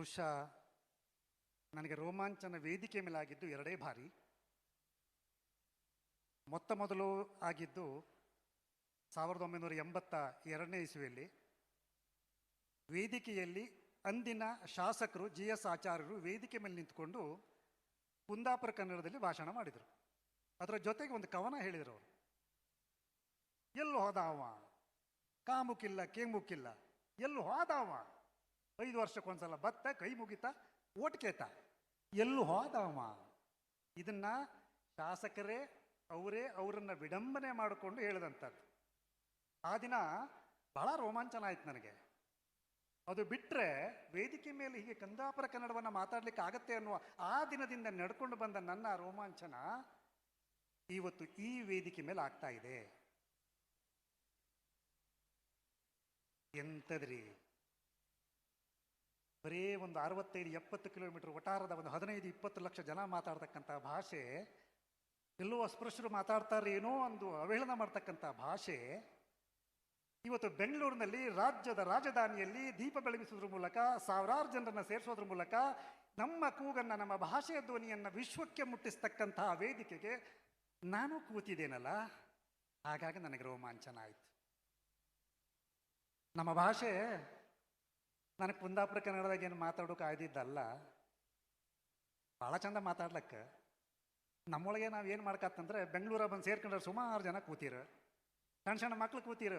ಬಹುಶಃ ನನಗೆ ರೋಮಾಂಚನ ವೇದಿಕೆ ಮೇಲಾಗಿದ್ದು ಎರಡೇ ಬಾರಿ. ಮೊತ್ತ ಮೊದಲು ಆಗಿದ್ದು ಸಾವಿರದ ಒಂಬೈನೂರ ಎಂಬತ್ತ ಎರಡನೇ ಇಸುವೆಯಲ್ಲಿ. ವೇದಿಕೆಯಲ್ಲಿ ಅಂದಿನ ಶಾಸಕರು, ಜಿ ಎಸ್ ಆಚಾರ್ಯರು ವೇದಿಕೆ ಮೇಲೆ ನಿಂತ್ಕೊಂಡು ಕುಂದಾಪುರ ಕನ್ನಡದಲ್ಲಿ ಭಾಷಣ ಮಾಡಿದರು. ಅದರ ಜೊತೆಗೆ ಒಂದು ಕವನ ಹೇಳಿದರು ಅವರು. ಎಲ್ಲೂ ಹೋದಾವ? ಕಾಮುಕಿಲ್ಲ ಕೇಮುಕಿಲ್ಲ ಎಲ್ಲೂ ಹೋದ ಅವ ಐದು ವರ್ಷಕ್ಕೊಂದ್ಸಲ ಬತ್ತ, ಕೈ ಮುಗಿತ ಓಟ್ಕೇತ ಎಲ್ಲೂ ಹೋದ ಅವ ಇದನ್ನ ಶಾಸಕರೇ, ಅವರೇ, ಅವರನ್ನ ವಿಡಂಬನೆ ಮಾಡಿಕೊಂಡು ಹೇಳಿದಂಥದ್ದು. ಆ ದಿನ ಬಹಳ ರೋಮಾಂಚನ ಆಯ್ತು ನನಗೆ. ಅದು ಬಿಟ್ಟರೆ ವೇದಿಕೆ ಮೇಲೆ ಹೀಗೆ ಕಂದಾಪುರ ಕನ್ನಡವನ್ನು ಮಾತಾಡ್ಲಿಕ್ಕೆ ಆಗತ್ತೆ ಅನ್ನುವ ಆ ದಿನದಿಂದ ನಡ್ಕೊಂಡು ಬಂದ ನನ್ನ ರೋಮಾಂಚನ ಇವತ್ತು ಈ ವೇದಿಕೆ ಮೇಲೆ ಆಗ್ತಾ ಇದೆ. ಎಂತದ್ರಿ ಬರೀ ಒಂದು ಅರವತ್ತೈದು, ಎಪ್ಪತ್ತು ಕಿಲೋಮೀಟರ್ ಒಟ್ಟಾರದ ಒಂದು ಹದಿನೈದು, ಇಪ್ಪತ್ತು ಲಕ್ಷ ಜನ ಮಾತಾಡ್ತಕ್ಕಂಥ ಭಾಷೆ, ಎಲ್ಲೋ ಅಸ್ಪೃಶ್ಯರು ಮಾತಾಡ್ತಾರೆ ಏನೋ ಒಂದು ಅವಹೇಳನ ಮಾಡ್ತಕ್ಕಂಥ ಭಾಷೆ. ಇವತ್ತು ಬೆಂಗಳೂರಿನಲ್ಲಿ ರಾಜ್ಯದ ರಾಜಧಾನಿಯಲ್ಲಿ ದೀಪ ಬೆಳಗಿಸೋದ್ರ ಮೂಲಕ, ಸಾವಿರಾರು ಜನರನ್ನು ಸೇರಿಸೋದ್ರ ಮೂಲಕ, ನಮ್ಮ ಕೂಗನ್ನು, ನಮ್ಮ ಭಾಷೆಯ ಧ್ವನಿಯನ್ನು ವಿಶ್ವಕ್ಕೆ ಮುಟ್ಟಿಸ್ತಕ್ಕಂತಹ ವೇದಿಕೆಗೆ ನಾನು ಕೂತಿದ್ದೇನಲ್ಲ? ಹಾಗಾಗಿ ನನಗೆ ರೋಮಾಂಚನ ಆಯಿತು. ನಮ್ಮ ಭಾಷೆ ನನಗೆ ಕುಂದಾಪುರ ಕನ್ನಡದಾಗ ಏನು ಮಾತಾಡೋಕೆ ಆಯ್ದಿದ್ದಲ್ಲ ಭಾಳ ಚಂದ ಮಾತಾಡ್ಲಕ್ಕ. ನಮ್ಮೊಳಗೆ ನಾವು ಏನು ಮಾಡ್ಕತ್ತಂದ್ರೆ, ಬೆಂಗಳೂರ ಬಂದು ಸೇರ್ಕೊಂಡ್ರೆ ಸುಮಾರು ಜನ ಕೂತೀರ. ಸಣ್ಣ ಸಣ್ಣ ಮಕ್ಳು ಕೂತೀರ.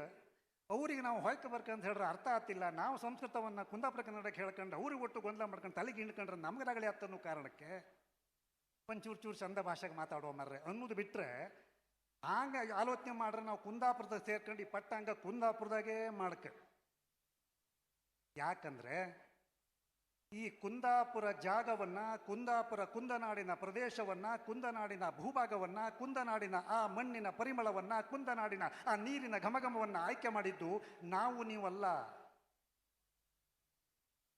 ಅವ್ರಿಗೆ ನಾವು ಹೊಯ್ಕ ಬರ್ಕಂತ ಹೇಳಿದ್ರೆ ಅರ್ಥ ಆಗ್ತಿಲ್ಲ. ನಾವು ಸಂಸ್ಕೃತವನ್ನು ಕುಂದಾಪುರ ಕನ್ನಡಕ್ಕೆ ಹೇಳ್ಕೊಂಡು ಅವ್ರಿಗೆ ಒಟ್ಟು ಗೊಂದಲ ಮಾಡ್ಕೊಂಡು ತಲೆಗೆ ಹಿಂಡ್ಕೊಂಡ್ರೆ ನಮ್ಗೆ ರಗಳೆ ಅನ್ನೋ ಕಾರಣಕ್ಕೆ ಒಂಚೂರು ಚೂರು ಚಂದ ಭಾಷೆಗೆ ಮಾತಾಡುವ ಮರ್ರೆ ಅನ್ನೋದು ಬಿಟ್ಟರೆ ಹಾಂಗ ಆಲೋಚನೆ ಮಾಡ್ರೆ ನಾವು ಕುಂದಾಪುರದಾಗ ಸೇರ್ಕೊಂಡು ಈ ಪಟ್ಟ ಕುಂದಾಪುರದಾಗೇ ಮಾಡಕ್ಕೆ ಯಾಕಂದ್ರೆ ಈ ಕುಂದಾಪುರ ಜಾಗವನ್ನ, ಕುಂದಾಪುರ ಕುಂದನಾಡಿನ ಪ್ರದೇಶವನ್ನ, ಕುಂದನಾಡಿನ ಭೂಭಾಗವನ್ನ, ಕುಂದನಾಡಿನ ಆ ಮಣ್ಣಿನ ಪರಿಮಳವನ್ನ, ಕುಂದನಾಡಿನ ಆ ನೀರಿನ ಘಮಘಮವನ್ನ ಆಯ್ಕೆ ಮಾಡಿದ್ದು ನಾವು ನೀವಲ್ಲ.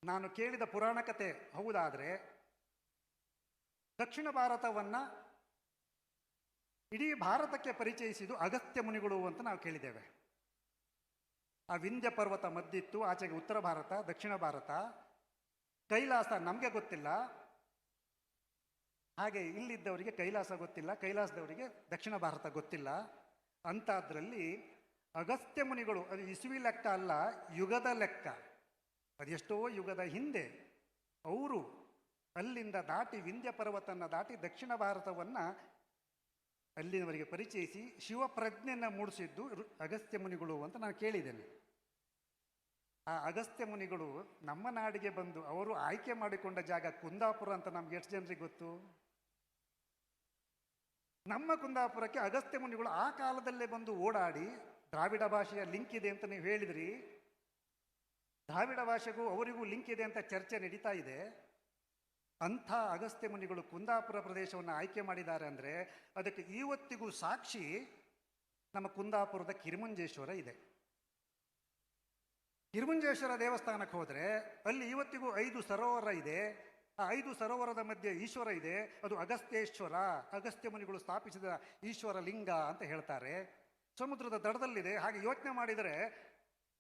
ನಾನು ಕೇಳಿದ ಪುರಾಣ ಕತೆ ಹೌದಾದ್ರೆ ದಕ್ಷಿಣ ಭಾರತವನ್ನ ಇಡೀ ಭಾರತಕ್ಕೆ ಪರಿಚಯಿಸಿದ್ದು ಅಗತ್ಯ ಮುನಿಗಳು ಅಂತ ನಾವು ಕೇಳಿದ್ದೇವೆ. ಆ ವಿಂಧ್ಯ ಪರ್ವತ ಮದ್ದಿತ್ತು, ಆಚೆಗೆ ಉತ್ತರ ಭಾರತ, ದಕ್ಷಿಣ ಭಾರತ. ಕೈಲಾಸ ನಮಗೆ ಗೊತ್ತಿಲ್ಲ. ಹಾಗೆ ಇಲ್ಲಿದ್ದವರಿಗೆ ಕೈಲಾಸ ಗೊತ್ತಿಲ್ಲ, ಕೈಲಾಸದವರಿಗೆ ದಕ್ಷಿಣ ಭಾರತ ಗೊತ್ತಿಲ್ಲ. ಅಂತಾದ್ರಲ್ಲಿ ಅಗಸ್ತ್ಯ ಮುನಿಗಳು, ಅದು ಇಸುವಿ ಲೆಕ್ಕ ಅಲ್ಲ, ಯುಗದ ಲೆಕ್ಕ. ಅದೆಷ್ಟೋ ಯುಗದ ಹಿಂದೆ ಅವರು ಅಲ್ಲಿಂದ ದಾಟಿ ವಿಂಧ್ಯ ಪರ್ವತನ ದಾಟಿ ದಕ್ಷಿಣ ಭಾರತವನ್ನ ಅಲ್ಲಿನವರಿಗೆ ಪರಿಚಯಿಸಿ ಶಿವಪ್ರಜ್ಞೆಯನ್ನು ಮೂಡಿಸಿದ್ದು ಅಗಸ್ತ್ಯ ಮುನಿಗಳು ಅಂತ ನಾನು ಕೇಳಿದ್ದೇನೆ. ಆ ಅಗಸ್ತ್ಯ ಮುನಿಗಳು ನಮ್ಮ ನಾಡಿಗೆ ಬಂದು ಅವರು ಆಯ್ಕೆ ಮಾಡಿಕೊಂಡ ಜಾಗ ಕುಂದಾಪುರ ಅಂತ ನಮ್ಗೆ ಎಷ್ಟು ಜನರಿಗೆ ಗೊತ್ತು? ನಮ್ಮ ಕುಂದಾಪುರಕ್ಕೆ ಅಗಸ್ತ್ಯ ಮುನಿಗಳು ಆ ಕಾಲದಲ್ಲೇ ಬಂದು ಓಡಾಡಿ ದ್ರಾವಿಡ ಭಾಷೆಯ ಲಿಂಕ್ ಇದೆ ಅಂತ ನೀವು ಹೇಳಿದ್ರಿ. ದ್ರಾವಿಡ ಭಾಷೆಗೂ ಅವರಿಗೂ ಲಿಂಕ್ ಇದೆ ಅಂತ ಚರ್ಚೆ ನಡೀತಾ ಇದೆ. ಅಂಥ ಅಗಸ್ತ್ಯ ಮುನಿಗಳು ಕುಂದಾಪುರ ಪ್ರದೇಶವನ್ನು ಆಯ್ಕೆ ಮಾಡಿದ್ದಾರೆ ಅಂದರೆ ಅದಕ್ಕೆ ಇವತ್ತಿಗೂ ಸಾಕ್ಷಿ ನಮ್ಮ ಕುಂದಾಪುರದ ಕಿರುಮಂಜೇಶ್ವರ ಇದೆ. ಕಿರುಮುಂಜೇಶ್ವರ ದೇವಸ್ಥಾನಕ್ಕೆ ಹೋದರೆ ಅಲ್ಲಿ ಇವತ್ತಿಗೂ ಐದು ಸರೋವರ ಇದೆ. ಆ ಐದು ಸರೋವರದ ಮಧ್ಯೆ ಈಶ್ವರ ಇದೆ. ಅದು ಅಗಸ್ತ್ಯೇಶ್ವರ, ಅಗಸ್ತ್ಯ ಮುನಿಗಳು ಸ್ಥಾಪಿಸಿದ ಈಶ್ವರ ಲಿಂಗ ಅಂತ ಹೇಳ್ತಾರೆ. ಸಮುದ್ರದ ದಡದಲ್ಲಿದೆ. ಹಾಗೆ ಯೋಚನೆ ಮಾಡಿದರೆ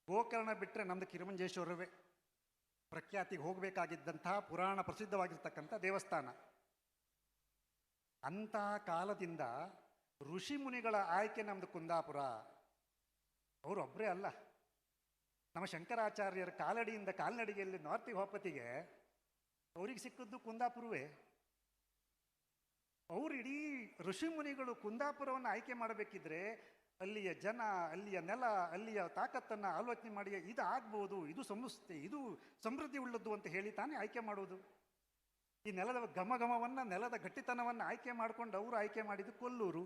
ಗೋಕರ್ಣ ಬಿಟ್ಟರೆ ನಮ್ಮದು ಕಿರಿಮಂಜೇಶ್ವರವೇ. ಪ್ರಖ್ಯಾತಿಗೆ ಹೋಗಬೇಕಾಗಿದ್ದಂತಹ ಪುರಾಣ ಪ್ರಸಿದ್ಧವಾಗಿರ್ತಕ್ಕಂಥ ದೇವಸ್ಥಾನ. ಅಂತಹ ಕಾಲದಿಂದ ಋಷಿ ಮುನಿಗಳ ಆಯ್ಕೆ ನಮ್ದು ಕುಂದಾಪುರ. ಅವರು ಒಬ್ಬರೇ ಅಲ್ಲ. ನಮ್ಮ ಶಂಕರಾಚಾರ್ಯರ ಕಾಲಡಿಯಿಂದ ಕಾಲ್ನಡಿಗೆಯಲ್ಲಿ ನಾರ್ತಿ ಹೋಪತಿಗೆ ಅವ್ರಿಗೆ ಸಿಕ್ಕದ್ದು ಕುಂದಾಪುರವೇ. ಅವರು ಇಡೀ ಋಷಿ ಮುನಿಗಳು ಕುಂದಾಪುರವನ್ನು ಆಯ್ಕೆ ಮಾಡಬೇಕಿದ್ರೆ ಅಲ್ಲಿಯ ಜನ, ಅಲ್ಲಿಯ ನೆಲ, ಅಲ್ಲಿಯ ತಾಕತ್ತನ್ನು ಆಲೋಚನೆ ಮಾಡಿ ಇದು ಆಗ್ಬೋದು ಇದು ಸಂಸ್ಥೆ, ಇದು ಸಮೃದ್ಧಿ ಉಳ್ಳದ್ದು ಅಂತ ಹೇಳಿ ತಾನೇ ಆಯ್ಕೆ ಮಾಡುವುದು ಈ ನೆಲದ ಘಮಘಮವನ್ನು, ನೆಲದ ಗಟ್ಟಿತನವನ್ನು ಆಯ್ಕೆ ಮಾಡಿಕೊಂಡು ಅವರು ಆಯ್ಕೆ ಮಾಡಿದ್ದು ಕೊಲ್ಲೂರು.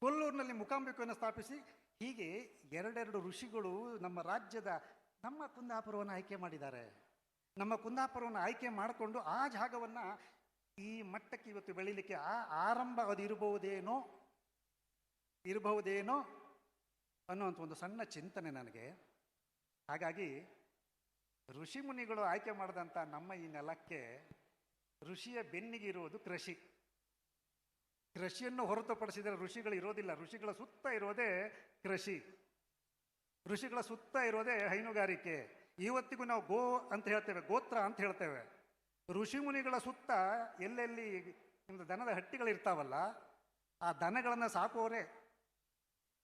ಕೊಲ್ಲೂರಿನಲ್ಲಿ ಮುಖಾಂಬಿಕೆಯನ್ನು ಸ್ಥಾಪಿಸಿ ಹೀಗೆ ಎರಡೆರಡು ಋಷಿಗಳು ನಮ್ಮ ರಾಜ್ಯದ, ನಮ್ಮ ಕುಂದಾಪುರವನ್ನು ಆಯ್ಕೆ ಮಾಡಿದ್ದಾರೆ. ನಮ್ಮ ಕುಂದಾಪುರವನ್ನು ಆಯ್ಕೆ ಮಾಡಿಕೊಂಡು ಆ ಜಾಗವನ್ನು ಈ ಮಟ್ಟಕ್ಕೆ ಇವತ್ತು ಬೆಳೀಲಿಕ್ಕೆ ಆ ಆರಂಭ ಅದು ಇರಬಹುದೇನೋ ಅನ್ನುವಂಥ ಒಂದು ಸಣ್ಣ ಚಿಂತನೆ ನನಗೆ. ಹಾಗಾಗಿ ಋಷಿ ಮುನಿಗಳು ಆಯ್ಕೆ ಮಾಡಿದಂಥ ನಮ್ಮ ಈ ನೆಲಕ್ಕೆ ಋಷಿಯ ಬೆನ್ನಿಗೆ ಇರುವುದು ಕೃಷಿ. ಕೃಷಿಯನ್ನು ಹೊರತುಪಡಿಸಿದರೆ ಋಷಿಗಳು ಇರೋದಿಲ್ಲ. ಋಷಿಗಳ ಸುತ್ತ ಇರೋದೇ ಕೃಷಿ. ಋಷಿಗಳ ಸುತ್ತ ಇರೋದೇ ಹೈನುಗಾರಿಕೆ. ಇವತ್ತಿಗೂ ನಾವು ಗೋ ಅಂತ ಹೇಳ್ತೇವೆ, ಗೋತ್ರ ಅಂತ ಹೇಳ್ತೇವೆ. ಋಷಿ ಮುನಿಗಳ ಸುತ್ತ ಎಲ್ಲೆಲ್ಲಿ ದನದ ಹಟ್ಟಿಗಳಿರ್ತಾವಲ್ಲ, ಆ ದನಗಳನ್ನು ಸಾಕುವವರೇ.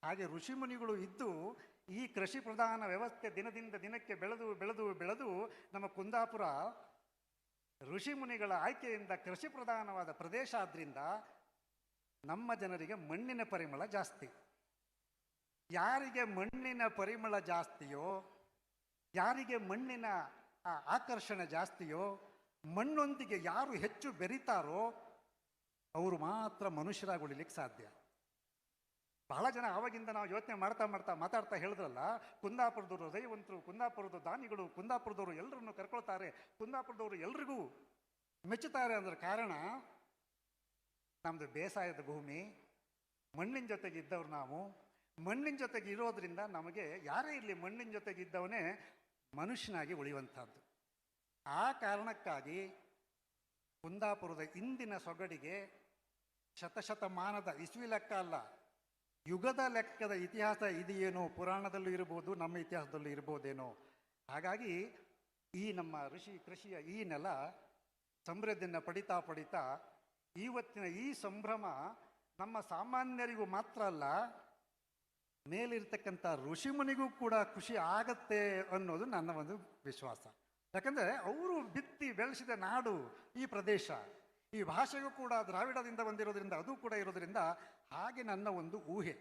ಹಾಗೆ ಋಷಿ ಮುನಿಗಳು ಇದ್ದು ಈ ಕೃಷಿ ಪ್ರಧಾನ ವ್ಯವಸ್ಥೆ ದಿನದಿಂದ ದಿನಕ್ಕೆ ಬೆಳೆದು ಬೆಳೆದು ಬೆಳೆದು ನಮ್ಮ ಕುಂದಾಪುರ ಋಷಿ ಮುನಿಗಳ ಆಯ್ಕೆಯಿಂದ ಕೃಷಿ ಪ್ರಧಾನವಾದ ಪ್ರದೇಶ ಆದ್ದರಿಂದ ನಮ್ಮ ಜನರಿಗೆ ಮಣ್ಣಿನ ಪರಿಮಳ ಜಾಸ್ತಿ. ಯಾರಿಗೆ ಮಣ್ಣಿನ ಪರಿಮಳ ಜಾಸ್ತಿಯೋ, ಯಾರಿಗೆ ಮಣ್ಣಿನ ಆಕರ್ಷಣೆ ಜಾಸ್ತಿಯೋ, ಮಣ್ಣೊಂದಿಗೆ ಯಾರು ಹೆಚ್ಚು ಬೆರಿತಾರೋ, ಅವರು ಮಾತ್ರ ಮನುಷ್ಯರಾಗಿ ಉಳಿಲಿಕ್ಕೆ ಸಾಧ್ಯ. ಬಹಳ ಜನ ಆವಾಗಿಂದ ನಾವು ಯೋಚನೆ ಮಾಡ್ತಾ ಮಾಡ್ತಾ ಮಾತಾಡ್ತಾ ಹೇಳಿದ್ರಲ್ಲ, ಕುಂದಾಪುರದವರು ದೈವಂತರು ಕುಂದಾಪುರದ ದಾನಿಗಳು, ಕುಂದಾಪುರದವರು ಎಲ್ಲರನ್ನು ಕರ್ಕೊಳ್ತಾರೆ, ಕುಂದಾಪುರದವರು ಎಲ್ರಿಗೂ ಮೆಚ್ಚುತ್ತಾರೆ ಅಂದ್ರೆ ಕಾರಣ ನಮ್ಮದು ಬೇಸಾಯದ ಭೂಮಿ, ಮಣ್ಣಿನ ಜೊತೆಗೆ ಇದ್ದವ್ರು ನಾವು. ಮಣ್ಣಿನ ಜೊತೆಗೆ ಇರೋದ್ರಿಂದ ನಮಗೆ ಯಾರೇ ಇರಲಿ ಮಣ್ಣಿನ ಜೊತೆಗೆ ಇದ್ದವನೇ ಮನುಷ್ಯನಾಗಿ ಉಳಿಯುವಂಥದ್ದು. ಆ ಕಾರಣಕ್ಕಾಗಿ ಕುಂದಾಪುರದ ಇಂದಿನ ಸೊಗಡಿಗೆ ಶತಶತಮಾನದ ಇಸ್ವಿ ಲೆಕ್ಕ ಅಲ್ಲ. ಯುಗದ ಲೆಕ್ಕದ ಇತಿಹಾಸ ಇದೆಯೇನೋ, ಪುರಾಣದಲ್ಲೂ ಇರ್ಬೋದು, ನಮ್ಮ ಇತಿಹಾಸದಲ್ಲೂ ಇರ್ಬೋದೇನೋ. ಹಾಗಾಗಿ ಈ ನಮ್ಮ ಋಷಿ ಕೃಷಿಯ ಈ ನೆಲ ಸಮೃದ್ಧಿಯನ್ನು ಪಡಿತಾ ಪಡಿತಾ ಇವತ್ತಿನ ಈ ಸಂಭ್ರಮ ನಮ್ಮ ಸಾಮಾನ್ಯರಿಗೂ ಮಾತ್ರ ಅಲ್ಲ, ಮೇಲಿರ್ತಕ್ಕಂಥ ಋಷಿಮುನಿಗೂ ಕೂಡ ಖುಷಿ ಆಗತ್ತೆ ಅನ್ನೋದು ನನ್ನ ಒಂದು ವಿಶ್ವಾಸ. ಯಾಕಂದರೆ ಅವರು ಬಿತ್ತಿ ಬೆಳೆಸಿದ ನಾಡು ಈ ಪ್ರದೇಶ. ಈ ಭಾಷೆಯು ಕೂಡ ದ್ರಾವಿಡದಿಂದ ಬಂದಿರೋದ್ರಿಂದ ಅದು ಕೂಡ ಇರೋದ್ರಿಂದ ಹಾಗೆ ನನ್ನ ಒಂದು ಊಹೆ.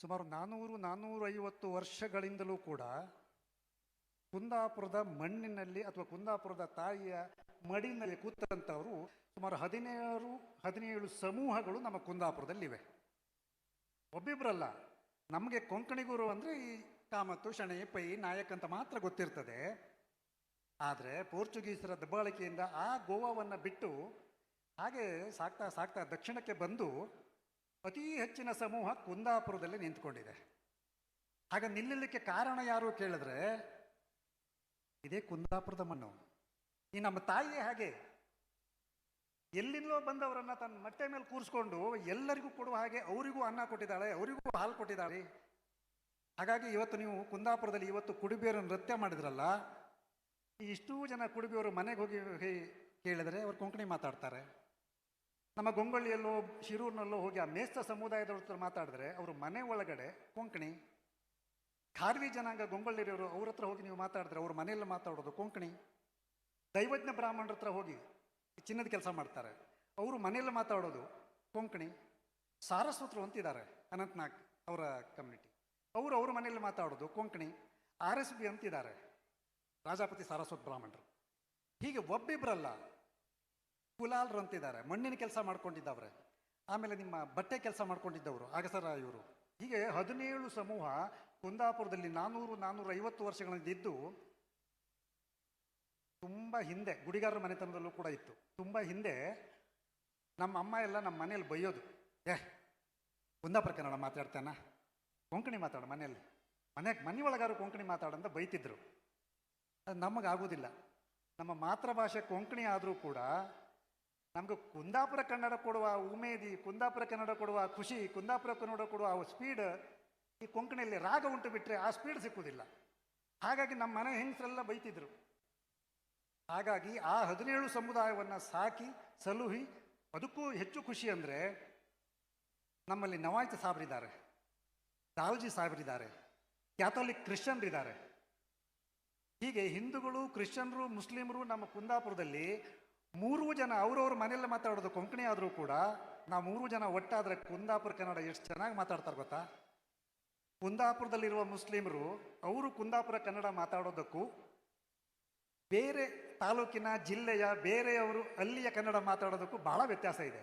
ಸುಮಾರು ನಾನ್ನೂರು ನಾನ್ನೂರ ಐವತ್ತು ವರ್ಷಗಳಿಂದಲೂ ಕೂಡ ಕುಂದಾಪುರದ ಮಣ್ಣಿನಲ್ಲಿ ಅಥವಾ ಕುಂದಾಪುರದ ತಾಯಿಯ ಮಡಿನಲ್ಲಿ ಕೂತಂಥವರು ಸುಮಾರು ಹದಿನೇಳು ಹದಿನೇಳು ಸಮೂಹಗಳು ನಮ್ಮ ಕುಂದಾಪುರದಲ್ಲಿವೆ. ಒಬ್ಬಿಬ್ರಲ್ಲ, ನಮಗೆ ಕೊಂಕಣಿಗೂರು ಅಂದರೆ ಈ ಕಾಮತ್ತು, ಶಣೆ, ಪೈ, ನಾಯಕ್ ಅಂತ ಮಾತ್ರ ಗೊತ್ತಿರ್ತದೆ. ಆದರೆ ಪೋರ್ಚುಗೀಸರ ದಬ್ಬಾಳಿಕೆಯಿಂದ ಆ ಗೋವಾವನ್ನು ಬಿಟ್ಟು ಹಾಗೆ ಸಾಕ್ತಾ ಸಾಕ್ತಾ ದಕ್ಷಿಣಕ್ಕೆ ಬಂದು ಅತಿ ಹೆಚ್ಚಿನ ಸಮೂಹ ಕುಂದಾಪುರದಲ್ಲಿ ನಿಂತ್ಕೊಂಡಿದೆ. ಹಾಗೆ ನಿಲ್ಲಲಿಕ್ಕೆ ಕಾರಣ ಯಾರು ಕೇಳಿದ್ರೆ, ಇದೇ ಕುಂದಾಪುರದ ಮಣ್ಣು. ಈ ನಮ್ಮ ತಾಯಿಯೇ ಹಾಗೆ. ಎಲ್ಲಿಂದಲೋ ಬಂದವರನ್ನ ತನ್ನ ಮಟ್ಟೆ ಮೇಲೆ ಕೂರಿಸ್ಕೊಂಡು ಎಲ್ಲರಿಗೂ ಕೊಡುವ ಹಾಗೆ ಅವರಿಗೂ ಅನ್ನ ಕೊಟ್ಟಿದ್ದಾಳೆ, ಅವರಿಗೂ ಹಾಲು ಕೊಟ್ಟಿದ್ದಾಳೆ. ಹಾಗಾಗಿ ಇವತ್ತು ನೀವು ಕುಂದಾಪುರದಲ್ಲಿ ಇವತ್ತು ಕುಡಿಬೇರು ನೃತ್ಯ ಮಾಡಿದ್ರಲ್ಲ ಇಷ್ಟೂ ಜನ ಕುಡುಬಿಯವರು ಮನೆಗೆ ಹೋಗಿ ಕೇಳಿದರೆ ಅವ್ರು ಕೊಂಕಣಿ ಮಾತಾಡ್ತಾರೆ. ನಮ್ಮ ಗೊಂಗೊಳ್ಳಿಯಲ್ಲೋ, ಶಿರೂರಿನಲ್ಲೋ ಹೋಗಿ ಆ ಮೇಸ್ತ ಸಮುದಾಯದವ್ರ ಮಾತಾಡಿದ್ರೆ ಅವರು ಮನೆ ಒಳಗಡೆ ಕೊಂಕಣಿ, ಖಾರ್ವಿ ಜನಾಂಗ ಗೊಂಗೊಳ್ಳಿರೋರು ಅವ್ರ ಹತ್ರ ಹೋಗಿ ನೀವು ಮಾತಾಡಿದ್ರೆ ಅವ್ರ ಮನೆಯಲ್ಲಿ ಮಾತಾಡೋದು ಕೊಂಕಣಿ, ದೈವಜ್ಞ ಬ್ರಾಹ್ಮಣರ ಹತ್ರ ಹೋಗಿ ಚಿನ್ನದ ಕೆಲಸ ಮಾಡ್ತಾರೆ. ಅವರು ಮನೆಯಲ್ಲಿ ಮಾತಾಡೋದು ಕೊಂಕಣಿ, ಸಾರಸ್ವತರು ಅಂತಿದ್ದಾರೆ ಅನಂತನಾಗ್ ಅವರ ಕಮ್ಯುನಿಟಿ ಅವರು ಅವ್ರ ಮನೆಯಲ್ಲಿ ಮಾತಾಡೋದು ಕೊಂಕಣಿ, ಆರ್ ಎಸ್ ಬಿ ಅಂತಿದ್ದಾರೆ. ರಾಜಾಪತಿ ಸಾರಸ್ವತ್ ಬ್ರಾಹ್ಮಣರು. ಹೀಗೆ ಒಬ್ಬಿಬ್ರಲ್ಲ ಕುಲಾಲ್ರು ಅಂತಿದ್ದಾರೆ ಮಣ್ಣಿನ ಕೆಲಸ ಮಾಡ್ಕೊಂಡಿದ್ದವ್ರೆ. ಆಮೇಲೆ ನಿಮ್ಮ ಬಟ್ಟೆ ಕೆಲಸ ಮಾಡ್ಕೊಂಡಿದ್ದವರು. ಅಗಸರ ಇವರು. ಹೀಗೆ ಹದಿನೇಳು ಸಮೂಹ ಕುಂದಾಪುರದಲ್ಲಿ ನಾನ್ನೂರು ನಾನ್ನೂರ ಐವತ್ತು ವರ್ಷಗಳಿದ್ದು ತುಂಬ ಹಿಂದೆ, ಗುಡಿಗಾರರ ಮನೆತನದಲ್ಲೂ ಕೂಡ ಇತ್ತು. ತುಂಬ ಹಿಂದೆ ನಮ್ಮ ಅಮ್ಮ ಎಲ್ಲ ನಮ್ಮ ಮನೇಲಿ ಬೈಯೋದು. ಏ ಕುಂದಾಪುರ ಕನ್ನಡ ಮಾತಾಡ್ತಾನ? ಕೊಂಕಣಿ ಮಾತಾಡ ಮನೆಯಲ್ಲಿ. ಮನೆಗೆ ಮನೆ ಒಳಗಾರು ಕೊಂಕಣಿ ಮಾತಾಡಂತ ಬೈತಿದ್ರು. ಅದು ನಮಗಾಗೋದಿಲ್ಲ ನಮ್ಮ ಮಾತೃಭಾಷೆ ಕೊಂಕಣಿ ಆದರೂ ಕೂಡ ನಮಗೆ ಕುಂದಾಪುರ ಕನ್ನಡ ಕೊಡುವ ಉಮೇದಿ, ಕುಂದಾಪುರ ಕನ್ನಡ ಕೊಡುವ ಖುಷಿ, ಕುಂದಾಪುರ ಕನ್ನಡ ಕೊಡುವ ಆ ಸ್ಪೀಡ್ ಈ ಕೊಂಕಣಿಯಲ್ಲಿ ರಾಗ ಉಂಟು ಬಿಟ್ಟರೆ ಆ ಸ್ಪೀಡ್ ಸಿಕ್ಕುವುದಿಲ್ಲ. ಹಾಗಾಗಿ ನಮ್ಮ ಮನೆ ಹೆಂಗಸರೆಲ್ಲ ಬೈತಿದ್ರು. ಹಾಗಾಗಿ ಆ ಹದಿನೇಳು ಸಮುದಾಯವನ್ನು ಸಾಕಿ, ಸಲುಹಿ ಅದಕ್ಕೂ ಹೆಚ್ಚು ಖುಷಿ ಅಂದರೆ ನಮ್ಮಲ್ಲಿ ನವಾಯ್ತ ಸಾಬ್ರಿದ್ದಾರೆ ದಾಲ್ಜಿ ಸಾಬ್ರಿದ್ದಾರೆ ಕ್ಯಾಥೋಲಿಕ್ ಕ್ರಿಶ್ಚಿಯನ್ರಿದ್ದಾರೆ. ಹೀಗೆ ಹಿಂದೂಗಳು, ಕ್ರಿಶ್ಚಿಯನ್ರು, ಮುಸ್ಲಿಮರು ನಮ್ಮ ಕುಂದಾಪುರದಲ್ಲಿ ಮೂರು ಜನ ಅವ್ರವ್ರ ಮನೆಯಲ್ಲಿ ಮಾತಾಡೋದು ಕೊಂಕಣಿ ಆದರೂ ಕೂಡ ನಾವು ಮೂರು ಜನ ಒಟ್ಟಾದರೆ ಕುಂದಾಪುರ, ಕನ್ನಡ ಎಷ್ಟು ಚೆನ್ನಾಗಿ ಮಾತಾಡ್ತಾರೆ ಗೊತ್ತಾ? ಕುಂದಾಪುರದಲ್ಲಿರುವ ಮುಸ್ಲಿಮರು ಅವರು ಕುಂದಾಪುರ, ಕನ್ನಡ ಮಾತಾಡೋದಕ್ಕೂ ಬೇರೆ ತಾಲೂಕಿನ ಜಿಲ್ಲೆಯ ಬೇರೆಯವರು ಅಲ್ಲಿಯ ಕನ್ನಡ ಮಾತಾಡೋದಕ್ಕೂ ಬಹಳ ವ್ಯತ್ಯಾಸ ಇದೆ.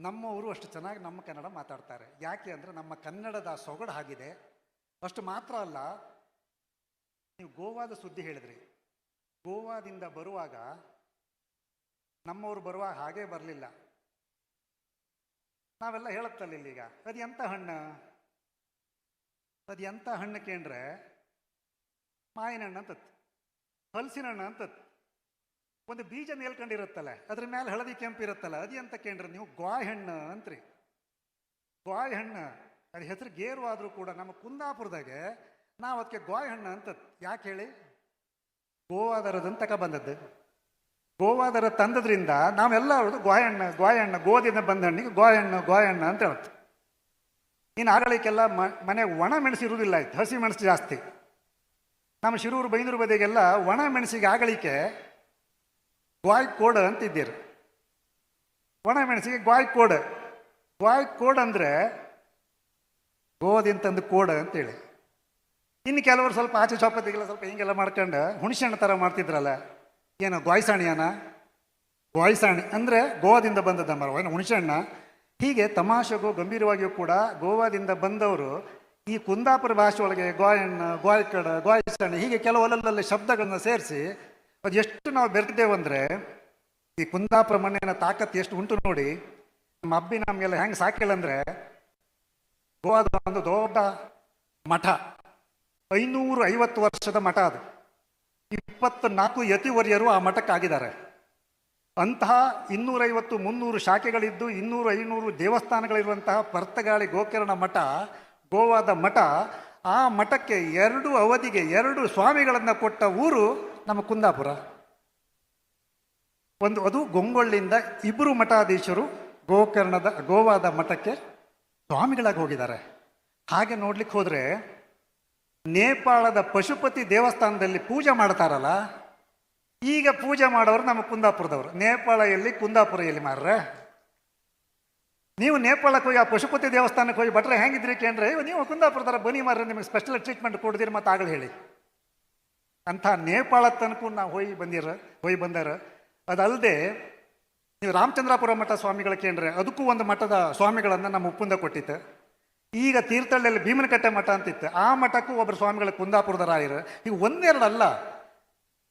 ನಮ್ಮವರು ಅಷ್ಟು ಚೆನ್ನಾಗಿ ನಮ್ಮ ಕನ್ನಡ ಮಾತಾಡ್ತಾರೆ. ಯಾಕೆ ಅಂದರೆ ನಮ್ಮ ಕನ್ನಡದ ಸೊಗಡು ಆಗಿದೆ. ಅಷ್ಟು ಮಾತ್ರ ಅಲ್ಲ ನೀವು ಗೋವಾದ ಸುದ್ದಿ ಹೇಳಿದ್ರಿ. ಗೋವಾದಿಂದ ಬರುವಾಗ ನಮ್ಮವರು ಬರುವಾಗ ಹಾಗೇ ಬರಲಿಲ್ಲ. ನಾವೆಲ್ಲ ಹೇಳುತ್ತಲ್ಲ ಈಗ ಅದು ಎಂಥ ಹಣ್ಣು? ಅದು ಎಂಥ ಹಣ್ಣು ಕೇಂದ್ರೆ ಮಾಯಿನ ಹಣ್ಣು ಅಂತತ್, ಹಲಸಿನ ಹಣ್ಣು ಅಂತತ್. ಒಂದು ಬೀಜ ಮೇಲ್ಕೊಂಡಿರುತ್ತಲ್ಲ, ಅದ್ರ ಮೇಲೆ ಹಳದಿ ಕೆಂಪು ಇರುತ್ತಲ್ಲ, ಅದು ಎಂತ ಕೇಂದ್ರೆ ನೀವು ಗ್ವಾಯ್ ಹಣ್ಣು ಅಂತ್ರಿ. ಗ್ವಾಯ್ ಹಣ್ಣು, ಅದು ಹೆಸರು ಗೇರು ಆದರೂ ಕೂಡ ನಮ್ಮ ಕುಂದಾಪುರದಾಗೆ ನಾವು ಅದಕ್ಕೆ ಗೋಯ್ ಹಣ್ಣು ಅಂತ ಯಾಕೆ ಹೇಳಿ? ಗೋವಾದರದಂತ ತಕ ಬಂದದ್ದು. ಗೋವಾದರ ತಂದದ್ರಿಂದ ನಾವೆಲ್ಲ ಅವ್ರದ್ದು ಗೋಯಣ್ಣ ಗೋಯಣ್ಣ ಗೋದಿಂದ ಬಂದ ಹಣ್ಣಿಗೆ ಗೋಯಣ್ಣ ಗೋಯಣ್ಣ ಅಂತ ಹೇಳ್ತು ಇನ್ನು ಆಗಲಿಕ್ಕೆಲ್ಲ ಮ ಮನೆಗೆ ಒಣ ಮೆಣಸು ಇರುವುದಿಲ್ಲ ಆಯ್ತು. ಹಸಿ ಮೆಣಸು ಜಾಸ್ತಿ. ನಮ್ಮ ಶಿರೂರು, ಬೈಂದೂರು ಬದಿಗೆಲ್ಲ ಒಣ ಮೆಣಸಿಗೆ ಆಗಳಿಕೆ ಗ್ವಾಯ್ ಕೋಡ ಅಂತಿದ್ದೀರು. ಒಣ ಮೆಣಸಿಗೆ ಗ್ವಾಯ್ ಕೋಡ. ಗ್ವಾಯ್ ಕೋಡ್ ಅಂದರೆ ಗೋದಿಂತಂದು ಕೋಡ ಅಂತೇಳಿ. ಇನ್ನು ಕೆಲವರು ಸ್ವಲ್ಪ ಆಚೆ ಚೌಪತಿಗೆಲ್ಲ ಸ್ವಲ್ಪ ಹಿಂಗೆಲ್ಲ ಮಾಡ್ಕೊಂಡು ಹುಣಸೆ ಹಣ್ಣು ಥರ ಮಾಡ್ತಿದ್ರಲ್ಲ, ಏನು, ಗೋಯ್ಸಾಣಿಯನ? ಗೋಯ್ಸಾಣಿ ಅಂದರೆ ಗೋವಾದಿಂದ ಬಂದದ್ದ ಮರ ಏನು ಹುಣಸೆ ಹೀಗೆ ತಮಾಷೆಗೂ ಗಂಭೀರವಾಗಿಯೂ ಕೂಡ ಗೋವಾದಿಂದ ಬಂದವರು ಈ ಕುಂದಾಪುರ ಭಾಷೆ ಒಳಗೆ ಗೋಯಣ್ಣ, ಗೋಯ್ಕಡ, ಗೋಯ್ಸಾಣಿ, ಹೀಗೆ ಕೆಲವು ಅಲ್ಲಲ್ಲಿ ಶಬ್ದಗಳನ್ನ ಸೇರಿಸಿ ಅದು ಎಷ್ಟು ನಾವು ಬೆರೆತಿದ್ದೇವಂದರೆ ಈ ಕುಂದಾಪುರ ಮಣ್ಣಿನ ತಾಕತ್ತು ಎಷ್ಟು ಉಂಟು ನೋಡಿ, ನಮ್ಮ ಅಬ್ಬಿ ನಮಗೆಲ್ಲ ಹೆಂಗೆ ಸಾಕಿಲ್ಲ ಅಂದರೆ ಗೋವಾದ ಒಂದು ದೊಡ್ಡ ಮಠ. ಐನೂರು ಐವತ್ತು ವರ್ಷದ ಮಠ ಅದು. ಇಪ್ಪತ್ನಾಲ್ಕು ಯತಿವರ್ಯರು ಆ ಮಠಕ್ಕಾಗಿದ್ದಾರೆ. ಅಂತಹ ಇನ್ನೂರೈವತ್ತು, ಮುನ್ನೂರು ಶಾಖೆಗಳಿದ್ದು ಇನ್ನೂರು ಐನೂರು ದೇವಸ್ಥಾನಗಳಿರುವಂತಹ ಪರ್ತಗಾಳಿ ಗೋಕರ್ಣ ಮಠ, ಗೋವಾದ ಮಠ, ಆ ಮಠಕ್ಕೆ ಎರಡು ಅವಧಿಗೆ ಎರಡು ಸ್ವಾಮಿಗಳನ್ನು ಕೊಟ್ಟ ಊರು ನಮ್ಮ ಕುಂದಾಪುರ. ಒಂದು ಅದು ಗೊಂಗೊಳ್ಳಿಂದ ಇಬ್ಬರು ಮಠಾಧೀಶರು ಗೋಕರ್ಣದ, ಗೋವಾದ ಮಠಕ್ಕೆ ಸ್ವಾಮಿಗಳಾಗಿ ಹೋಗಿದ್ದಾರೆ. ಹಾಗೆ ನೋಡ್ಲಿಕ್ಕೆ ಹೋದರೆ ನೇಪಾಳದ ಪಶುಪತಿ ದೇವಸ್ಥಾನದಲ್ಲಿ ಪೂಜೆ ಮಾಡ್ತಾರಲ್ಲ, ಈಗ ಪೂಜೆ ಮಾಡೋರು ನಮ್ಮ ಕುಂದಾಪುರದವರು. ನೇಪಾಳ ಎಲ್ಲಿ? ಕುಂದಾಪುರ ಎಲ್ಲಿ ಮಾರ್ರೆ? ನೀವು ನೇಪಾಳಕ್ಕೆ ಹೋಗಿ ಆ ಪಶುಪತಿ ದೇವಸ್ಥಾನಕ್ಕೆ ಹೋಗಿ ಭಟ್ರೆ ಹೆಂಗಿದ್ರಿ ಕೇಂದ್ರೆ ನೀವು ಕುಂದಾಪುರದರ ಬನ್ನಿ ಮಾರ್ರೆ, ನಿಮಗೆ ಸ್ಪೆಷಲ್ ಟ್ರೀಟ್ಮೆಂಟ್ ಕೊಡ್ದಿರಿ ಮತ್ತೆ ಆಗಲಿ ಹೇಳಿ. ಅಂಥ ನೇಪಾಳ ತನಕ ನಾವು ಹೋಗಿ ಬಂದಿರ, ಹೋಗಿ ಬಂದಾರ. ಅದಲ್ಲದೆ ನೀವು ರಾಮಚಂದ್ರಾಪುರ ಮಠ ಸ್ವಾಮಿಗಳ ಕೇಂದ್ರ, ಅದಕ್ಕೂ ಒಂದು ಮಠದ ಸ್ವಾಮಿಗಳನ್ನು ನಮ್ಮ ಉಪ್ಪುಂದ ಕೊಟ್ಟಿತ್ತು. ಈಗ ತೀರ್ಥಹಳ್ಳಿಯಲ್ಲಿ ಭೀಮನಕಟ್ಟೆ ಮಠ ಅಂತಿತ್ತು. ಆ ಮಠಕ್ಕೂ ಒಬ್ಬರು ಸ್ವಾಮಿಗಳ ಕುಂದಾಪುರದ ರಾಯರು ಈಗ ಒಂದೆರಡಲ್ಲ.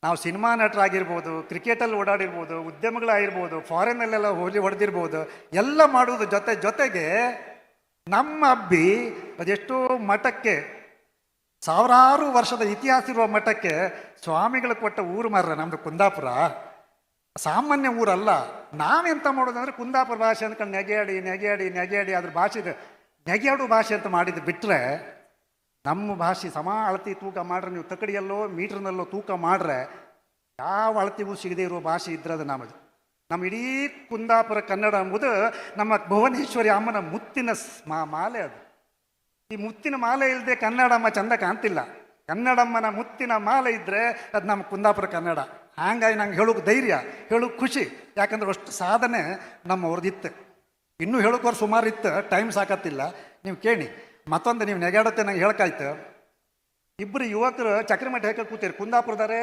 ನಾವು ಸಿನಿಮಾ ನಟರಾಗಿರ್ಬೋದು, ಕ್ರಿಕೆಟಲ್ಲಿ ಓಡಾಡಿರ್ಬೋದು, ಉದ್ಯಮಗಳಾಗಿರ್ಬೋದು, ಫಾರಿನಲ್ಲೆಲ್ಲ ಹೋಗಿ ಹೊಡೆದಿರ್ಬೋದು, ಎಲ್ಲ ಮಾಡುವುದು ಜೊತೆ ಜೊತೆಗೆ ನಮ್ಮ ಅಬ್ಬಿ ಅದೆಷ್ಟೋ ಮಠಕ್ಕೆ, ಸಾವಿರಾರು ವರ್ಷದ ಇತಿಹಾಸ ಇರುವ ಮಠಕ್ಕೆ ಸ್ವಾಮಿಗಳು ಕೊಟ್ಟ ಊರು ಮಾರ್ರೆ ನಮ್ಮದು ಕುಂದಾಪುರ. ಸಾಮಾನ್ಯ ಊರಲ್ಲ. ನಾವೆಂತ ಮಾಡೋದಂದ್ರೆ ಕುಂದಾಪುರ ಭಾಷೆ ಅಂದ್ಕೊಂಡು ನೆಗೆಯಾಡಿ ನೆಗೆಯಾಡಿ ನೆಗೆಯಾಡಿ ಅದ್ರ ಭಾಷೆದು ನೆಗೆಯಾಡು ಭಾಷೆ ಅಂತ ಮಾಡಿದ್ದು ಬಿಟ್ಟರೆ ನಮ್ಮ ಭಾಷೆ ಸಮ ಅಳತಿ ತೂಕ ಮಾಡ್ರೆ ನೀವು ತಕ್ಕಡಿಯಲ್ಲೋ ಮೀಟ್ರ್ನಲ್ಲೋ ತೂಕ ಮಾಡ್ರೆ ಯಾವ ಅಳತಿಗೂ ಸಿಗದೇ ಇರುವ ಭಾಷೆ ಇದ್ರೆ ಅದು ನಮ್ಮದು ನಮ್ಮ ಇಡೀ ಕುಂದಾಪುರ ಕನ್ನಡ ಎಂಬುದು ನಮ್ಮ ಭುವನೇಶ್ವರಿ ಅಮ್ಮನ ಮುತ್ತಿನ ಮಾ ಮಾಲೆ ಅದು. ಈ ಮುತ್ತಿನ ಮಾಲೆ ಇಲ್ಲದೆ ಕನ್ನಡಮ್ಮ ಚಂದ ಕಾಣ್ತಿಲ್ಲ. ಕನ್ನಡಮ್ಮನ ಮುತ್ತಿನ ಮಾಲೆ ಇದ್ದರೆ ಅದು ನಮ್ಮ ಕುಂದಾಪುರ ಕನ್ನಡ. ಹಾಗಾಗಿ ನಂಗೆ ಹೇಳೋಕೆ ಧೈರ್ಯ, ಹೇಳೋಕೆ ಖುಷಿ. ಯಾಕಂದ್ರೆ ಅಷ್ಟು ಸಾಧನೆ ನಮ್ಮವ್ರದ್ದಿತ್ತು ಇನ್ನೂ ಹೇಳೋಕೋರು ಸುಮಾರು ಇತ್ತು ಟೈಮ್ ಸಾಕತ್ತಿಲ್ಲ. ನೀವು ಕೇಳಿ, ಮತ್ತೊಂದು ನೀವು ನೆಗಾಡತ್ತೆ ನಂಗೆ ಹೇಳ್ಕಾಯ್ತು ಇಬ್ಬರು ಯುವಕರು ಚಕ್ರಮಠ ಹಾಕಿ ಕೂತೀರಿ, ಕುಂದಾಪುರದಾರೇ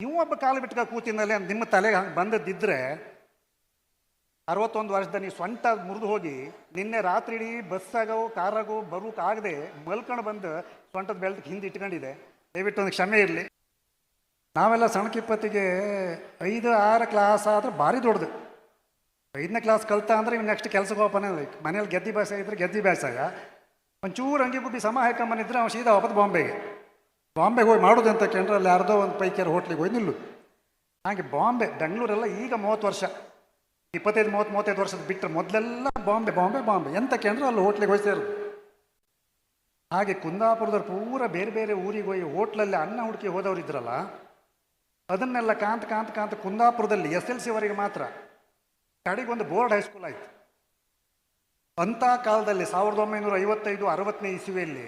ನೀವು ಒಬ್ಬ ಕಾಲು ಬಿಟ್ಕ ಕೂತಿನಲ್ಲಿ ನಿಮ್ಮ ತಲೆಗೆ ಹಂಗೆ ಬಂದದ್ದಿದ್ರೆ ಅರವತ್ತೊಂದು ವರ್ಷದ ನೀವು ಸ್ವಂತ ಮುರಿದು ಹೋಗಿ ನಿನ್ನೆ ರಾತ್ರಿ ಇಡೀ ಬಸ್ಸಾಗೋ ಕಾರಾಗೋ ಬರೋಕ್ಕಾಗದೆ ಮಲ್ಕೊಂಡು ಬಂದು ಸ್ವಂಟದ ಬೆಲ್ಟ್ ಹಿಂದೆ ಇಟ್ಕೊಂಡಿದೆ ದಯವಿಟ್ಟು ಒಂದು ಕ್ಷಮೆ ಇರಲಿ. ನಾವೆಲ್ಲ ಸಣ್ಣಕಿಪ್ಪತ್ತಿಗೆ ಐದು, ಆರು ಕ್ಲಾಸ್ ಆದ್ರೆ ಭಾರಿ ದೊಡ್ಡದು. ಐದನೇ ಕ್ಲಾಸ್ ಕಲ್ತ ಅಂದ್ರೆ ಇವ್ನು ನೆಕ್ಸ್ಟ್ ಕೆಲಸಕ್ಕೆ ಲೈಕ್ ಮನೇಲಿ ಗೆದ್ದಿ ಬೇಸಾಯ ಇದ್ರೆ ಗೆದ್ದಿ ಬೇಸಾಯ. ಒಂಚೂರು ಅಂಗಿ ಬುದ್ಧಿ ಸಮ ಹಾಕೊಂಬಂದಿದ್ರೆ ಅವ್ನು ಸೀದಾ ವಾಪಸ್ ಬಾಂಬೆಗೆ. ಬಾಂಬೆಗೆ ಹೋಗಿ ಮಾಡೋದು ಅಂತ ಕೇಂದ್ರ ಅಲ್ಲಿ ಯಾರ್ದೋ ಒಂದು ಪೈಕಿಯರ್ ಹೋಟ್ಲಿಗೆ ಹೋಗಿ ನಿಲ್ಲು. ಹಾಗೆ ಬಾಂಬೆ, ಬೆಂಗಳೂರೆಲ್ಲ ಈಗ ಮೂವತ್ತು ವರ್ಷ. ಇಪ್ಪತ್ತೈದು, ಮೂವತ್ತು, ಮೂವತ್ತೈದು ವರ್ಷದ ಬಿಟ್ಟರೆ ಮೊದಲೆಲ್ಲ ಬಾಂಬೆ ಬಾಂಬೆ ಬಾಂಬೆ. ಎಂತ ಕೇಂದ್ರ ಅಲ್ಲಿ ಹೋಟ್ಲಿಗೆ ಹೋಯ್ತಾ ಇರೋದು. ಹಾಗೆ ಕುಂದಾಪುರದವ್ರು ಪೂರ ಬೇರೆ ಬೇರೆ ಊರಿಗೆ ಹೋಗಿ ಹೋಟ್ಲಲ್ಲಿ ಅನ್ನ ಹುಡುಕಿ ಹೋದವ್ರು ಇದ್ರಲ್ಲ, ಅದನ್ನೆಲ್ಲ ಕಾಂತ ಕಾಂತ ಕಾಂತ ಕುಂದಾಪುರದಲ್ಲಿ ಎಸ್ ಎಲ್ ಸಿವರೆಗೆ ಮಾತ್ರ. ಕಡೆಗೆ ಒಂದು ಬೋರ್ಡ್ ಹೈಸ್ಕೂಲ್ ಆಯಿತು. ಅಂಥ ಕಾಲದಲ್ಲಿ ಸಾವಿರದ ಒಂಬೈನೂರ ಐವತ್ತೈದು, ಅರವತ್ತನೇ ಇಸುವೆಯಲ್ಲಿ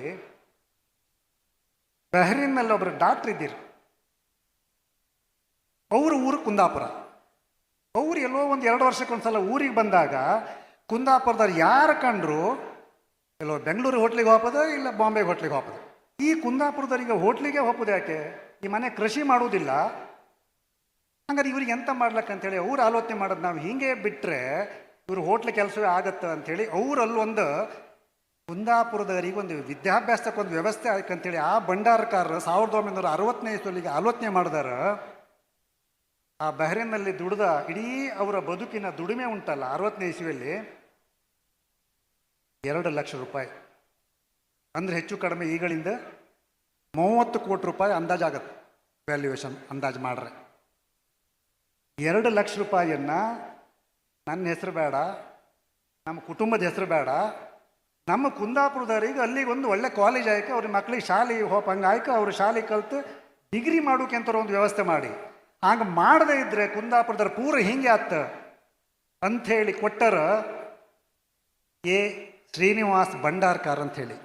ಬೆಹರಿನ್ನಲ್ಲಿ ಒಬ್ಬರು ಡಾಕ್ಟ್ರ್ ಇದ್ದೀರಿ. ಅವ್ರ ಊರು ಕುಂದಾಪುರ. ಅವ್ರು ಎಲ್ಲೋ ಒಂದು ಎರಡು ವರ್ಷಕ್ಕೊಂದ್ಸಲ ಊರಿಗೆ ಬಂದಾಗ ಕುಂದಾಪುರದವ್ರು ಯಾರು ಕಂಡ್ರು? ಎಲ್ಲೋ ಬೆಂಗಳೂರು ಹೋಟ್ಲಿಗೆ ಹೋಗೋದು ಇಲ್ಲ ಬಾಂಬೆ ಹೋಟ್ಲಿಗೆ ಹೋಗೋದು ಈ ಕುಂದಾಪುರದವರಿಗೆ ಹೋಟ್ಲಿಗೆ ಹೋಗೋದು ಯಾಕೆ? ಈ ಮನೆ ಕೃಷಿ ಮಾಡುವುದಿಲ್ಲ. ಹಂಗಾರೆ ಇವ್ರಿಗೆ ಎಂತ ಮಾಡ್ಲಕ್ಕಂತೇಳಿ ಅವ್ರು ಆಲೋಚನೆ ಮಾಡೋದು ನಾವು ಹಿಂಗೆ ಬಿಟ್ಟರೆ ಇವ್ರು ಹೋಟ್ಲ ಕೆಲಸವೇ ಆಗತ್ತೆ ಅಂಥೇಳಿ ಅವರಲ್ಲೊಂದು ಕುಂದಾಪುರದವರಿಗೆ ಒಂದು ವಿದ್ಯಾಭ್ಯಾಸಕ್ಕೆ ಒಂದು ವ್ಯವಸ್ಥೆ ಆಯ್ಕಂತೇಳಿ ಆ ಭಂಡಾರಕಾರರು ಸಾವಿರದ ಒಂಬೈನೂರ ಅರವತ್ತನೇ ಇಸ್ವಲ್ಲಿಗೆ ಆಲೋಚನೆ ಮಾಡಿದಾರ. ಆ ಬಹ್ರೇನ್ನಲ್ಲಿ ದುಡ್ದ ಇಡೀ ಅವರ ಬದುಕಿನ ದುಡಿಮೆ ಉಂಟಲ್ಲ ಅರವತ್ತನೇ ಇಸ್ವಿಯಲ್ಲಿ? ಎರಡು ಲಕ್ಷ ರೂಪಾಯಿ. ಅಂದ್ರೆ ಹೆಚ್ಚು ಕಡಿಮೆ ಈಗಳಿಂದ ಮೂವತ್ತು ಕೋಟಿ ರೂಪಾಯಿ ಅಂದಾಜಾಗತ್ತೆ ವ್ಯಾಲ್ಯೂಯೇಷನ್ ಅಂದಾಜು ಮಾಡ್ರೆ. ಎರಡು ಲಕ್ಷ ರೂಪಾಯಿಯನ್ನ ನನ್ನ ಹೆಸರು ಬೇಡ, ನಮ್ಮ ಕುಟುಂಬದ ಹೆಸರು ಬೇಡ. ನಮ್ಮ ಕುಂದಾಪುರದವ್ರಿಗೆ ಅಲ್ಲಿಗೆ ಒಂದು ಒಳ್ಳೆ ಕಾಲೇಜ್ ಆಯ್ಕೆ, ಅವ್ರ ಮಕ್ಳಿಗೆ ಶಾಲೆ ಹೋಪ್ ಹಂಗೆ ಆಯ್ಕೆ, ಅವ್ರು ಶಾಲೆ ಕಲಿತು ಡಿಗ್ರಿ ಮಾಡೋಕೆ ಅಂತ ಒಂದು ವ್ಯವಸ್ಥೆ ಮಾಡಿ. ಹಂಗೆ ಮಾಡದೇ ಇದ್ದರೆ ಕುಂದಾಪುರದವ್ರು ಪೂರ ಹಿಂಗೆ ಆತ. ಅಂಥೇಳಿ ಕೊಟ್ಟರ ಎ ಶ್ರೀನಿವಾಸ್ ಭಂಡಾರ್ಕರ್ ಅಂಥೇಳಿ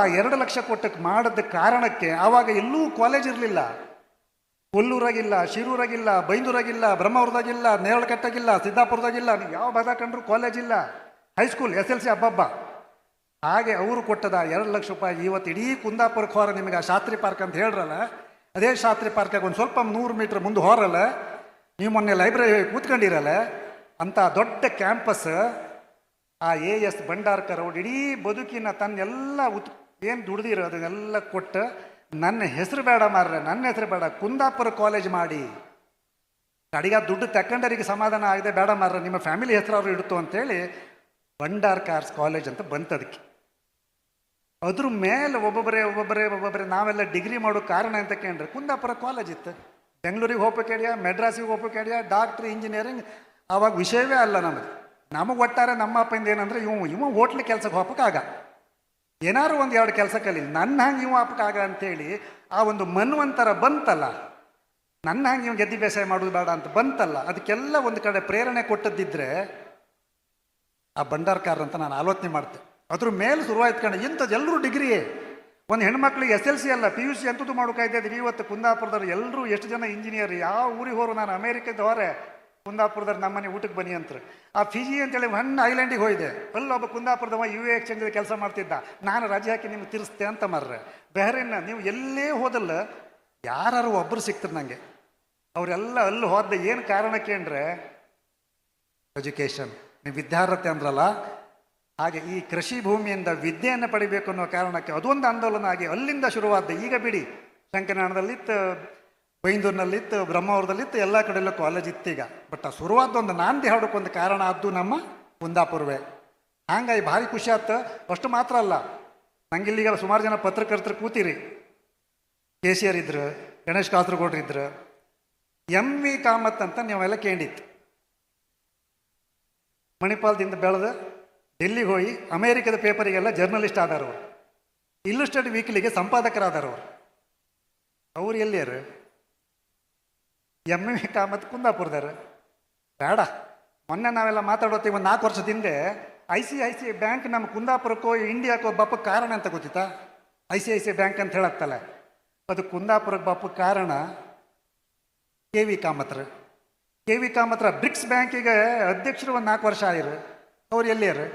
ಆ ಎರಡು ಲಕ್ಷ ಕೊಟ್ಟಕ್ಕೆ ಮಾಡಿದ ಕಾರಣಕ್ಕೆ ಆವಾಗ ಎಲ್ಲೂ ಕಾಲೇಜ್ ಇರಲಿಲ್ಲ. ಕೊಲ್ಲೂರಾಗಿಲ್ಲ, ಶಿರೂರಾಗಿಲ್ಲ, ಬೈಂದೂರಾಗಿಲ್ಲ, ಬ್ರಹ್ಮವರದಾಗಿಲ್ಲ, ನೇರಳಕಟ್ಟಾಗಿಲ್ಲ, ಸಿದ್ದಾಪುರದಾಗಿಲ್ಲ ನೀವು ಯಾವ ಭಾಗ ಕಂಡ್ರು ಕಾಲೇಜ್ ಇಲ್ಲ high school S L C ಹಬ್ಬಬ್ಬ ಹಾಗೆ ಅವರು ಕೊಟ್ಟದ ಎರಡು ಲಕ್ಷ ರೂಪಾಯಿ ಇವತ್ತು ಇಡೀ ಕುಂದಾಪುರಕ್ಕೆ ಹೋರ ನಿಮಗೆ ಆ ಶಾಸ್ತ್ರಿ ಪಾರ್ಕ್ ಅಂತ ಹೇಳ್ರಲ್ಲ, ಅದೇ ಶಾಸ್ತ್ರಿ ಪಾರ್ಕಾಗ ಒಂದು ಸ್ವಲ್ಪ ನೂರು ಮೀಟ್ರ್ ಮುಂದೆ ಹೋರಲ್ಲ, ನೀವು ಮೊನ್ನೆ ಲೈಬ್ರರಿ ಕೂತ್ಕೊಂಡಿರಲ್ಲ, ಅಂತ ದೊಡ್ಡ ಕ್ಯಾಂಪಸ್ ಆ ಎ ಎಸ್ ಭಂಡಾರ್ಕರ್ ಅವ್ರು ಇಡೀ ಬದುಕಿನ ತನ್ನೆಲ್ಲ ಉತ್ ಏನು ದುಡ್ದಿರೋ ಅದನ್ನೆಲ್ಲ ಕೊಟ್ಟು ನನ್ನ ಹೆಸರು ಬೇಡ ಮಾರ್ರೆ, ನನ್ನ ಹೆಸರು ಬೇಡ. ಕುಂದಾಪುರ ಕಾಲೇಜ್ ಮಾಡಿ. ಕಡೆಗೆ ಆ ದುಡ್ಡು ತಕ್ಕಂಡರಿಗೆ ಸಮಾಧಾನ ಆಗದೆ ಬೇಡ ಮಾರ್ರೆ, ನಿಮ್ಮ ಫ್ಯಾಮಿಲಿ ಹೆಸರು ಅವರು ಇಡ್ತು ಅಂತೇಳಿ ಭಂಡಾರ್ಕಾರ್ಸ್ ಕಾಲೇಜ್ ಅಂತ ಬಂತು ಅದಕ್ಕೆ ಅದ್ರ ಮೇಲೆ ಒಬ್ಬೊಬ್ಬರೇ ಒಬ್ಬೊಬ್ಬರೇ ಒಬ್ಬೊಬ್ಬರೇ ನಾವೆಲ್ಲ ಡಿಗ್ರಿ ಮಾಡೋ ಕಾರಣ ಅಂತ ಕೇಂದ್ರ ಕುಂದಾಪುರ ಕಾಲೇಜ್ ಇತ್ತು. ಬೆಂಗಳೂರಿಗೆ ಕೇಳಿಯ ಮೆಡ್ರಾಸಿಗೆ ಹೋಗ್ಬೇಕೇಳಿಯ ಡಾಕ್ಟ್ರ್ ಇಂಜಿನಿಯರಿಂಗ್ ಆವಾಗ ವಿಷಯವೇ ಅಲ್ಲ ನಮಗೆ ನಮಗೆ ಒಟ್ಟಾರೆ ನಮ್ಮ ಅಪ್ಪಿಂದ ಏನಂದ್ರೆ ಇವ ಇವ ಹೋಟ್ಲ್ ಕೆಲ್ಸಕ್ಕೆ ಹೋಗ್ಬೇಕಾಗ. ಏನಾರು ಒಂದು ಎರಡು ಕೆಲಸ ಕಲಿ ನನ್ನ ಹಂಗೆ ಇವ ಆಗ ಅಂತೇಳಿ ಆ ಒಂದು ಮನ್ವಂತರ ಬಂತಲ್ಲ, ನನ್ನ ಹಂಗೆ ನೀವು ಗೆದ್ದಿ ಬೇಸಾಯ ಮಾಡೋದು ಬೇಡ ಅಂತ ಬಂತಲ್ಲ, ಅದಕ್ಕೆಲ್ಲ ಒಂದು ಕಡೆ ಪ್ರೇರಣೆ ಕೊಟ್ಟದ್ದಿದ್ರೆ ಆ ಭಂಡಾರ್ಕಾರ ಅಂತ ನಾನು ಆಲೋಚನೆ ಮಾಡ್ತೆ. ಅದ್ರ ಮೇಲೆ ಶುರುವಾಯ್ತು ಕಣ ಇಂಥದ್ದು ಎಲ್ಲರೂ ಡಿಗ್ರಿಯೇ. ಒಂದು ಹೆಣ್ಮಕ್ಳಿಗೆ ಎಸ್ ಎಲ್ ಸಿ ಅಲ್ಲ, ಪಿ ಯು ಸಿ ಎಂಥದ್ದು ಇದ್ದೀವಿ ಇವತ್ತು ಕುಂದಾಪುರದವ್ರು ಎಲ್ಲರೂ ಎಷ್ಟು ಜನ ಇಂಜಿನಿಯರ್ ಯಾವ ಊರಿಗೆ ಹೋರು ನಾನು ಅಮೇರಿಕದ ಕುಂದಾಪುರದವ್ರು ನಮ್ಮನೆ ಊಟಕ್ಕೆ ಬನ್ನಿ ಅಂತ ಆ ಫಿಜಿ ಅಂತೇಳಿ ಹಣ್ಣ ಐಲ್ಯಾಂಡಿಗೆ ಹೋಯ್ದೆ ಅಲ್ಲೊಬ್ಬ ಕುಂದಾಪುರದವ ಯು ಎ ಎಕ್ಸ್ಚೇಂಜ್ ಕೆಲಸ ಮಾಡ್ತಿದ್ದ. ನಾನು ರಜೆ ಹಾಕಿ ನಿಮ್ಗೆ ತಿರ್ಸ್ತೆ ಅಂತ ಮರ್ರೆ. ಬೆಹರಿನ ನೀವು ಎಲ್ಲೇ ಹೋದಲ್ಲ ಯಾರು ಒಬ್ಬರು ಸಿಕ್ತಾರೆ ನನಗೆ ಅವರೆಲ್ಲ ಅಲ್ಲಿ ಹೋದ ಏನು ಕಾರಣಕ್ಕೆ ಅಂದ್ರೆ ಎಜುಕೇಷನ್. ನೀವು ವಿದ್ಯಾರ್ಹತೆ ಅಂದ್ರಲ್ಲ, ಹಾಗೆ ಈ ಕೃಷಿ ಭೂಮಿಯಿಂದ ವಿದ್ಯೆಯನ್ನು ಪಡಿಬೇಕು ಅನ್ನೋ ಕಾರಣಕ್ಕೆ ಅದೊಂದು ಆಂದೋಲನ ಆಗಿ ಅಲ್ಲಿಂದ ಶುರುವಾದ. ಈಗ ಬಿಡಿ, ಶಂಕರನಾಡದಲ್ಲಿತ್ತು ಬೈಂದೂರಿನಲ್ಲಿತ್ತು ಬ್ರಹ್ಮಾವರದಲ್ಲಿತ್ತು, ಎಲ್ಲ ಕಡೆಯಲ್ಲೂ ಕಾಲೇಜ್ ಇತ್ತು ಈಗ ಬಟ್ ಆ ಶುರುವಾದ ಒಂದು ನಾಂದಿ ಹಾಡೋಕ್ಕೊಂದು ಕಾರಣ ಆದ್ದು ನಮ್ಮ ಕುಂದಾಪುರವೇ. ಹಂಗಾಗಿ ಭಾರಿ ಖುಷಿ ಆಯ್ತು. ಅಷ್ಟು ಮಾತ್ರ ಅಲ್ಲ ನಂಗಿಲ್ಲಿಗ ಸುಮಾರು ಜನ ಪತ್ರಕರ್ತರು ಕೂತಿರಿ. ಕೆ ಸಿ ಆರ್ ಇದ್ರು, ಗಣೇಶ್ ಕಾಸರಗೌಡ್ರು ಇದ್ರು. ಎಂ ವಿ ಕಾಮತ್ ಅಂತ ನೀವೆಲ್ಲ ಕೇಳಿತ್ತು ಮಣಿಪಾಲದಿಂದ ಬೆಳೆದು ಡೆಲ್ಲಿಗೆ ಹೋಗಿ ಅಮೇರಿಕದ ಪೇಪರಿಗೆಲ್ಲ ಜರ್ನಲಿಸ್ಟ್ ಆದಾರವರು ಅವರು ಇಲ್ಲುಸ್ಟೇಟ್ ವೀಕ್ಲಿಗೆ ಸಂಪಾದಕರಾದಾರವರು ಅವ್ರು ಎಲ್ಲಿಯರು? ಎಂ ವಿ ಕಾಮತ್ ಕುಂದಾಪುರದಾರ ಬೇಡ. ಮೊನ್ನೆ ನಾವೆಲ್ಲ ಮಾತಾಡೋತೀವಿ ಒಂದು ನಾಲ್ಕು ವರ್ಷದ ಹಿಂದೆ I C I C I bank ನಮ್ಮ ಕುಂದಾಪುರಕ್ಕೋ ಇಂಡಿಯಾಕ್ಕೋ ಬಪ್ಪ ಕಾರಣ ಅಂತ ಗೊತ್ತಿತ್ತಾ? I C I C I bank ಅಂತ ಹೇಳತ್ತಲ್ಲ. ಅದು ಕುಂದಾಪುರಕ್ಕೆ ಬಪ್ಪ ಕಾರಣ ಕೆ ವಿ ಕಾಮತ್ರ ಕೆ ವಿ ಕಾಮತ್ರ ಬ್ರಿಕ್ಸ್ ಬ್ಯಾಂಕಿಗೆ ಅಧ್ಯಕ್ಷರು ಒಂದು ನಾಲ್ಕು ವರ್ಷ ಆಯಿರು. ಅವ್ರು ಎಲ್ಲಿಯರು?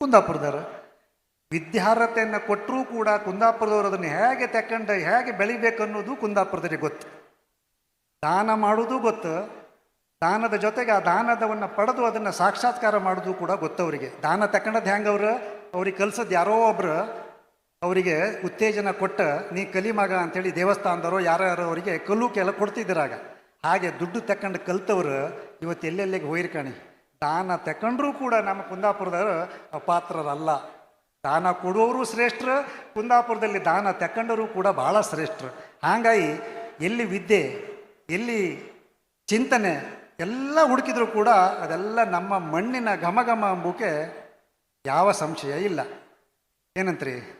ಕುಂದಾಪುರದವರು. ವಿದ್ಯಾರ್ಹತೆಯನ್ನು ಕೊಟ್ಟರೂ ಕೂಡ ಕುಂದಾಪುರದವರು ಅದನ್ನು ಹೇಗೆ ತಕ್ಕಂಡು ಹೇಗೆ ಬೆಳಿಬೇಕು ಅನ್ನೋದು ಕುಂದಾಪುರದವರಿಗೆ ಗೊತ್ತು. ದಾನ ಮಾಡೋದು ಗೊತ್ತು, ದಾನದ ಜೊತೆಗೆ ಆ ದಾನದವನ್ನು ಪಡೆದು ಅದನ್ನು ಸಾಕ್ಷಾತ್ಕಾರ ಮಾಡೋದು ಕೂಡ ಗೊತ್ತವರಿಗೆ ದಾನ ತಕೊಂಡದ್ದು ಹೆಂಗೆ ಅವರು? ಅವ್ರಿಗೆ ಕಲ್ಸೋದು ಯಾರೋ ಒಬ್ರು ಅವರಿಗೆ ಉತ್ತೇಜನ ಕೊಟ್ಟ, ನೀ ಕಲಿ ಮಗ ಅಂತೇಳಿ ದೇವಸ್ಥಾನದವರು ಯಾರ್ಯಾರು ಅವರಿಗೆ ಕಲ್ಲು ಕೆಲ ಕೊಡ್ತಿದ್ರಾಗ ಹಾಗೆ ದುಡ್ಡು ತಕೊಂಡು ಕಲ್ತವ್ರು ಇವತ್ತು ಎಲ್ಲೆಲ್ಲಿಗೆ ಹೋಯ್ರ್ಕಣಿ ದಾನ ತಕೊಂಡ್ರೂ ಕೂಡ ನಮ್ಮ ಕುಂದಾಪುರದವರು ಅಪಾತ್ರರಲ್ಲ. ದಾನ ಕೊಡುವವರು ಶ್ರೇಷ್ಠರು ಕುಂದಾಪುರದಲ್ಲಿ ದಾನ ತಕೊಂಡವರು ಕೂಡ ಭಾಳ ಶ್ರೇಷ್ಠರು ಹಾಗಾಗಿ ಎಲ್ಲಿ ವಿದ್ಯೆ ಎಲ್ಲಿ ಚಿಂತನೆ ಎಲ್ಲ ಹುಡುಕಿದ್ರು ಕೂಡ ಅದೆಲ್ಲ ನಮ್ಮ ಮಣ್ಣಿನ ಘಮ ಘಮ ಅಂಬುಕೆ ಯಾವ ಸಂಶಯ ಇಲ್ಲ. ಏನಂತ್ರಿ?